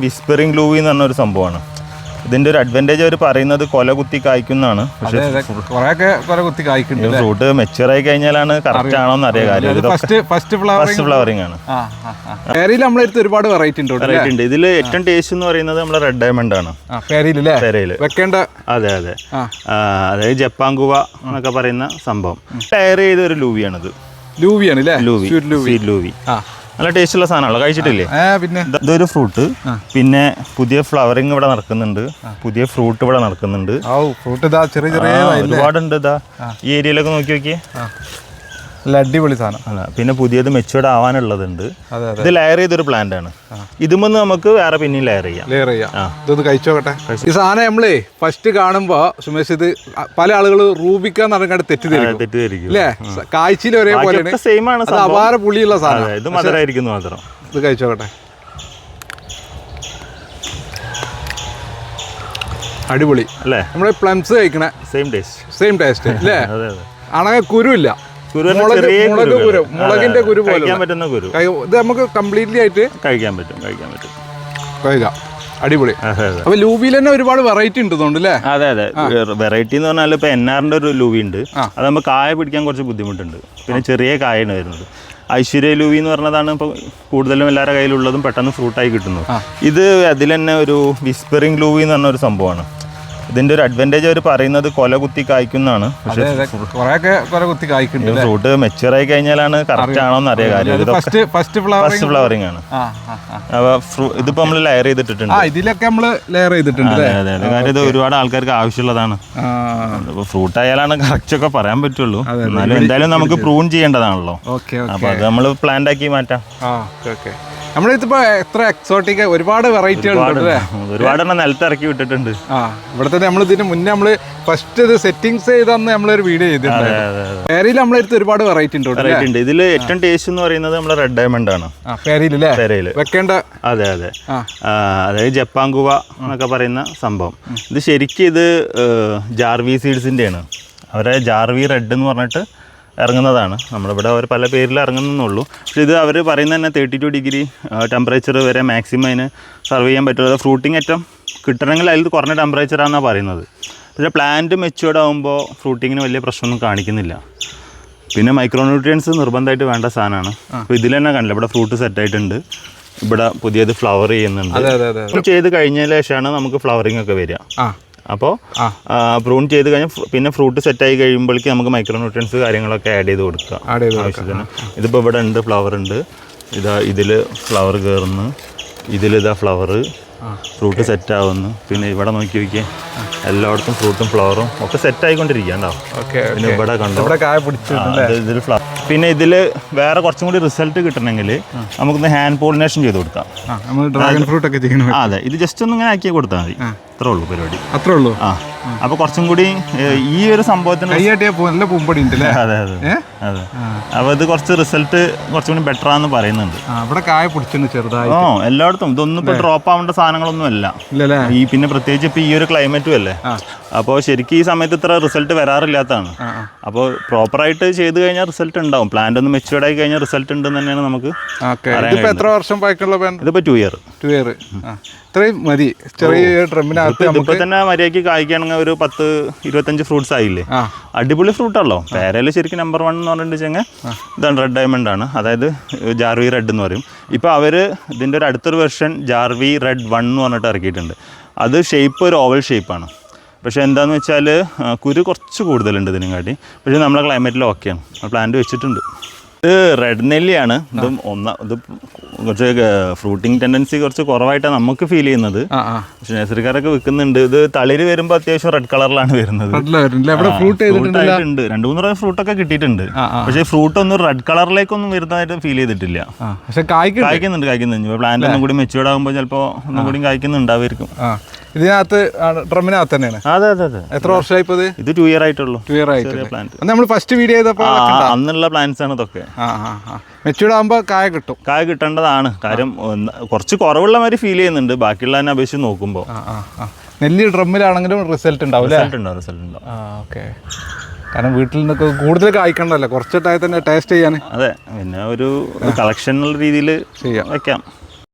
Whispering ലൂവി എന്ന് പറഞ്ഞൊരു സംഭവമാണ്. ഇതിന്റെ ഒരു അഡ്വാന്റേജ് അവർ പറയുന്നത് കൊല കുത്തി കായ്ക്കുന്നതാണ്. പക്ഷെ ഫ്രൂട്ട് മെച്ചുവർ ആയി കഴിഞ്ഞാലാണ് കറക്റ്റ് ആണോ എന്ന് അറിയാം കാര്യം. ഫസ്റ്റ് ഫ്ലവറിംഗ് ആണ്. ഒരുപാട് വെറൈറ്റി ഉണ്ട് വെറൈറ്റി ഉണ്ട്. ഇതിൽ ഏറ്റവും ടേസ്റ്റ് എന്ന് പറയുന്നത് നമ്മുടെ റെഡ് ഡയമണ്ട് ആണ്. വെക്കേണ്ട അതെ അതെ. അതായത് ജപ്പാങ്കുവ എന്നൊക്കെ പറയുന്ന സംഭവം. ടയർ ചെയ്ത ഒരു ലൂവിയാണിത് ലൂവിയാണ് ലൂവി ലൂവി ആ. നല്ല ടേസ്റ്റുള്ള സാധനമാണല്ലോ കഴിച്ചിട്ടില്ലേ? പിന്നെ? ഇത് ഇതൊരു ഫ്രൂട്ട് പിന്നെ പുതിയ ഫ്ലവറിങ് ഇവിടെ നടക്കുന്നുണ്ട്. പുതിയ ഫ്രൂട്ട് ഇവിടെ നടക്കുന്നുണ്ട്. ഫ്രൂട്ട് ചെറിയ ചെറിയ ഒരുപാടുണ്ട് ഇതാ. ഈ ഏരിയയിലൊക്കെ നോക്കി നോക്കിയേ. നല്ല അടിപൊളി സാധനം. പിന്നെ പുതിയത് മെച്ചുവേർഡ് ആവാനുള്ളതുണ്ട്. ഇത് ലെയർ ചെയ്തൊരു പ്ലാന്റ് ആണ്. ഇതുമെന്ന് നമുക്ക് വേറെ പിന്നെയും ലെയർ ചെയ്യാം. ലെയർ ചെയ്യാം. ഇതൊന്ന് കഴിച്ചോട്ടെ ഈ സാധനം നമ്മളേ ഫസ്റ്റ് കാണുമ്പോ സുമേഷ് ഇത് പല ആളുകൾ റൂബിക്കാന്ന് പറഞ്ഞാൽ തെറ്റിദ്ധരിക്കും. തെറ്റിദ്ധരിക്കും. അല്ലേ കാഴ്ചയിൽ ഒരേ പോലെ സെയിം ആണ് അപാര പുളിയുള്ള സാധനം. ഇത് മധുരമായിരിക്കുന്നു മാത്രം. ഇത് കഴിച്ചോട്ടെ അടിപൊളി. അല്ലേ? നമ്മൾ പ്ലംസ് കഴിക്കണ. സെയിം ടേസ്റ്റ് സെയിം ടേസ്റ്റ് അല്ലേ അതെ അതെ. കുരു മുളകിന്റെ കുരു പോലെ കഴിക്കാൻ പറ്റുന്ന കുരു. ഇത് നമുക്ക് കംപ്ലീറ്റ്ലി ആയിട്ട് കഴിക്കാൻ പറ്റും കഴിക്കാൻ പറ്റും. കഴിക്കാം. അടിപൊളി. അപ്പൊ ലൂബിയിൽ തന്നെ ഒരുപാട് വെറൈറ്റി ഉണ്ട് അല്ലേ അതെ അതെ. വെറൈറ്റി എന്ന് പറഞ്ഞാൽ ഇപ്പൊ എൻആറിന്റെ ഒരു ലൂവി ഉണ്ട്. അത് നമ്മൾ കായ പിടിക്കാൻ കുറച്ച് ബുദ്ധിമുട്ടുണ്ട്. പിന്നെ ചെറിയ കായാണ് വരുന്നത്. ഐശ്വര്യ ലൂവി എന്ന് പറഞ്ഞതാണ് ഇപ്പോൾ കൂടുതലും എല്ലാവരുടെ കയ്യിലുള്ളതും പെട്ടെന്ന് ഫ്രൂട്ടായി കിട്ടുന്നു ഇത് അതിൽ തന്നെ ഒരു വിസ്പറിംഗ് ലൂവി എന്ന് പറഞ്ഞ ഒരു സംഭവമാണ്. ഇതിന്റെ ഒരു അഡ്വാന്റേജ് അവർ പറയുന്നത് കൊല കുത്തി കായ്ക്കുന്നതാണ് പക്ഷേ ഫ്രൂട്ട് മെച്ചുവർ ആയി കഴിഞ്ഞാലാണ് കറക്റ്റ് ആണോ എന്ന് അറിയാം. കാര്യം ഫസ്റ്റ് ഫ്ലവറിംഗ് ആണ്. ഇതിപ്പോ നമ്മൾ ലെയർ ചെയ്തിട്ടുണ്ട് ഇതിലൊക്കെ നമ്മൾ ലെയർ ചെയ്തിട്ടുണ്ട് അതെ അതെ കാര്യം ഇത് ഒരുപാട് ആൾക്കാർക്ക് ആവശ്യമുള്ളതാണ്. അപ്പോൾ ഫ്രൂട്ട് ആയാലാണ് കറക്റ്റ് ഒക്കെ പറയാൻ പറ്റുള്ളൂ. എന്നാലും എന്തായാലും നമുക്ക് പ്രൂൺ ചെയ്യേണ്ടതാണല്ലോ. Okay okay. അപ്പൊ അത് നമ്മൾ പ്ലാന്റ് ആക്കി മാറ്റാം. Okay okay. നമ്മളിതിപ്പോ എത്ര എക്സോട്ടിക് ഒരുപാട് വെറൈറ്റികൾ നിലത്ത് ഇറക്കി വിട്ടിട്ടുണ്ട്. ആ ഇവിടെ തന്നെ നമ്മൾ ഇതിന് മുന്നേ നമ്മൾ ഫസ്റ്റ് ഇത് സെറ്റിങ്സ് ചെയ്തന്ന് നമ്മളൊരു വീഡിയോ ചെയ്തിട്ടുണ്ട് ഫെയറിയിൽ നമ്മളെ അടുത്ത് ഒരുപാട് വെറൈറ്റി ഉണ്ട് വെറൈറ്റി ഉണ്ട്. ഇതിൽ ഏറ്റവും ടേസ്റ്റ് എന്ന് പറയുന്നത് നമ്മുടെ റെഡ് ഡയമണ്ട് ആണ്. വെക്കേണ്ട അതെ അതെ. അതായത് ജപ്പാങ്കുവ എന്നൊക്കെ പറയുന്ന സംഭവം. ഇത് ശരിക്കും ഇത് ജാർവി സീഡ്സിന്റെ ആണ് അവരെ ജാർവി റെഡ് എന്ന് പറഞ്ഞിട്ട് ഇറങ്ങുന്നതാണ്. നമ്മളിവിടെ അവർ പല പേരിൽ ഇറങ്ങുന്നുള്ളൂ പക്ഷേ ഇത് അവർ പറയുന്ന തന്നെ തേർട്ടി ടു ഡിഗ്രി ടെമ്പറേച്ചർ വരെ മാക്സിമം അതിന് സർവ് ചെയ്യാൻ പറ്റുള്ളൂ ഫ്രൂട്ടിങ് ഏറ്റവും കിട്ടണമെങ്കിൽ അതിൽ കുറഞ്ഞ ടെമ്പറേച്ചറാണെന്നാണ് പറയുന്നത്. പക്ഷേ പ്ലാന്റ് മെച്ചുവേർഡ് ആകുമ്പോൾ ഫ്രൂട്ടിങ്ങിന് വലിയ പ്രശ്നമൊന്നും കാണിക്കുന്നില്ല. പിന്നെ മൈക്രോന്യൂട്രിയൻസ് നിർബന്ധമായിട്ട് വേണ്ട സാധനമാണ്. അപ്പോൾ ഇതിൽ തന്നെ കണ്ടില്ല ഇവിടെ ഫ്രൂട്ട് സെറ്റ് ആയിട്ടുണ്ട്. ഇവിടെ പുതിയത് ഫ്ലവർ ചെയ്യുന്നുണ്ട്. ചെയ്ത് കഴിഞ്ഞതിന് ശേഷമാണ് നമുക്ക് ഫ്ലവറിംഗ് ഒക്കെ വരിക. ആ. അപ്പോൾ. പ്രൂൺ ചെയ്ത് കഴിഞ്ഞാൽ പിന്നെ ഫ്രൂട്ട് സെറ്റ് ആയി കഴിയുമ്പോഴേക്ക് നമുക്ക് മൈക്രോന്യൂട്രിയൻസ് കാര്യങ്ങളൊക്കെ ആഡ് ചെയ്ത് കൊടുക്കുക. ആഡ് ചെയ്ത് ആവശ്യത്തിന്. ഇതിപ്പോൾ ഇവിടെ ഉണ്ട് ഫ്ലവർ ഉണ്ട്. ഇതാ ഇതിൽ ഫ്ലവർ കയറുന്നു ഇതിലിതാ ഫ്ലവർ ഫ്രൂട്ട് സെറ്റ് ആവുന്നു. പിന്നെ ഇവിടെ നോക്കി നോക്കിയേ എല്ലായിടത്തും ഫ്രൂട്ടും ഫ്ലവറും ഒക്കെ സെറ്റ് ആയിക്കൊണ്ടിരിക്കുക ഉണ്ടാവും പിന്നെ ഇവിടെ കണ്ടോ? ഇതിൽ ഫ്ലവർ പിന്നെ ഇതിൽ വേറെ കുറച്ചും കൂടി റിസൾട്ട് കിട്ടണമെങ്കിൽ നമുക്കൊന്ന് ഹാൻഡ് പോളിനേഷൻ ചെയ്ത് കൊടുക്കാം. ഡ്രാഗൺ ഫ്രൂട്ട് ഒക്കെ ചെയ്യണം അതെ. ഇത് ജസ്റ്റ് ഒന്ന് ഇങ്ങനെ ആക്കി കൊടുത്താൽ മതി. അത്രേ ഉള്ളൂ പരിപാടി. അത്രേ ഉള്ളൂ? ആ. അപ്പൊ കുറച്ചും കൂടി ഈ ഒരു സംഭവത്തിന് നല്ല പൂമ്പടി ഉണ്ട് അതെ അതെ അതെ. അപ്പൊ ഇത് കുറച്ച് റിസൾട്ട് കുറച്ചും കൂടി ബെറ്റർ ആണെന്ന് പറയുന്നുണ്ട്. ഇവിടെ കായ പിടിച്ചിട്ടുണ്ട് ചെറുതായി ഓ എല്ലായിടത്തും. ഇതൊന്നും ഇപ്പൊ ഡ്രോപ്പ് ആവേണ്ട സാധനങ്ങളൊന്നും അല്ല. ഈ പിന്നെ പ്രത്യേകിച്ച് ഇപ്പൊ ഈ ഒരു ക്ലൈമറ്റും അല്ലേ? അപ്പോൾ ശരിക്കും ഈ സമയത്ത് ഇത്ര റിസൾട്ട് വരാറില്ലാത്തതാണ്. അപ്പോൾ പ്രോപ്പറായിട്ട് ചെയ്ത് കഴിഞ്ഞാൽ റിസൾട്ട് ഉണ്ടാവും. പ്ലാന്റ് ഒന്ന് മെച്ചുവേർഡ് ആയി കഴിഞ്ഞാൽ റിസൾട്ട് ഉണ്ട് തന്നെയാണ് നമുക്ക് എത്ര വർഷം ഇതിപ്പോ ടു ഇയർ ടു ഇയർ ഇത്രയും മതി. ചെറിയ ഡ്രമ്മിനകത്ത് ഇതിപ്പോൾ തന്നെ മര്യാദയ്ക്ക് കായ്ക്കുകയാണെങ്കിൽ ഒരു പത്ത് ഇരുപത്തഞ്ച് ഫ്രൂട്ട്സ് ആയില്ലേ? അടിപൊളി ഫ്രൂട്ട് ആണല്ലോ. പേരയിൽ ശരിക്കും നമ്പർ വൺ എന്ന് പറഞ്ഞിട്ടുണ്ടെങ്കിൽ ഇതാണ് റെഡ് ഡയമണ്ട് ആണ്. അതായത് ജാർവി റെഡ് എന്ന് പറയും. ഇപ്പോൾ അവർ ഇതിന്റെ ഒരു അടുത്തൊരു വെർഷൻ ജാർവി റെഡ് വൺ എന്ന് പറഞ്ഞിട്ട് ഇറക്കിയിട്ടുണ്ട്. അത് ഷേപ്പ് ഒരു ഓവൽ ഷേപ്പാണ് പക്ഷേ എന്താന്ന് വെച്ചാൽ കുരു കുറച്ച് കൂടുതലുണ്ട് ഇതിനെക്കാട്ടി പക്ഷേ നമ്മളെ ക്ലൈമറ്റിൽ ഓക്കെയാണ് പ്ലാന്റ് വെച്ചിട്ടുണ്ട്. ഇത് റെഡ് നെല്ലിയാണ്. ഇതും ഒന്ന ഇത് കുറച്ച് ഫ്രൂട്ടിങ് ടെൻഡൻസി കുറച്ച് കുറവായിട്ടാണ് നമുക്ക് ഫീൽ ചെയ്യുന്നത്. പക്ഷേ നഴ്സറിക്കാരൊക്കെ വിൽക്കുന്നുണ്ട്. ഇത് തളിര് വരുമ്പോൾ അത്യാവശ്യം റെഡ് കളറിലാണ് വരുന്നത്. രണ്ടു ഫ്രൂട്ട് ആയിട്ടുണ്ട്. രണ്ട് മൂന്ന് പ്രാവശ്യം ഫ്രൂട്ടൊക്കെ കിട്ടിയിട്ടുണ്ട്. പക്ഷെ ഫ്രൂട്ട് ഒന്നും റെഡ് കളറിലേക്കൊന്നും വരുന്നതായിട്ട് ഫീൽ ചെയ്തിട്ടില്ല. പക്ഷെ കായ്ക്ക് കായ്ക്കുന്നുണ്ട് കായ്ക്കുന്നുണ്ട്. പ്ലാന്റ് ഒന്നും കൂടി മെച്ചുവേർഡ് ആകുമ്പോൾ ചിലപ്പോൾ ഒന്നും കൂടി കായ്ക്കുന്നുണ്ടാവായിരിക്കും ഇതിനകത്ത് ഡ്രമ്മിനകത്ത് തന്നെയാണ്. അതെ അതെ അതെ. എത്ര വർഷമായി ഇപ്പൊ ഇത് ഇത് ടു ഇയർ ആയിട്ടുള്ളൂ ടു ഇയർ ആയിട്ട് നമ്മൾ ഫസ്റ്റ് വീഡിയോ ചെയ്തപ്പോ അന്നുള്ള പ്ലാന്റ്സ് ആണ് ഇതൊക്കെ. മെച്ചൂർഡ് ആകുമ്പോൾ കായ കിട്ടും. കായ കിട്ടേണ്ടതാണ്. കാര്യം കുറച്ച് കുറവുള്ള മാതിരി ഫീൽ ചെയ്യുന്നുണ്ട്. ബാക്കിയുള്ളതിനെ അപേക്ഷിച്ച് നോക്കുമ്പോൾ നെല്ല് ഡ്രമ്മിലാണെങ്കിലും റിസൾട്ട് ഉണ്ടാവും റിസൾട്ട് ഉണ്ടാവും റിസൾട്ട് ഉണ്ടാവും. ഓക്കെ കാരണം വീട്ടിൽ നിന്നൊക്കെ കൂടുതൽ കായ്ക്കണ്ടല്ലോ കുറച്ചിട്ടായി തന്നെ ടേസ്റ്റ് ചെയ്യാൻ അതെ പിന്നെ ഒരു കളക്ഷൻ എന്നുള്ള രീതിയിൽ ചെയ്യാം. വെക്കാം.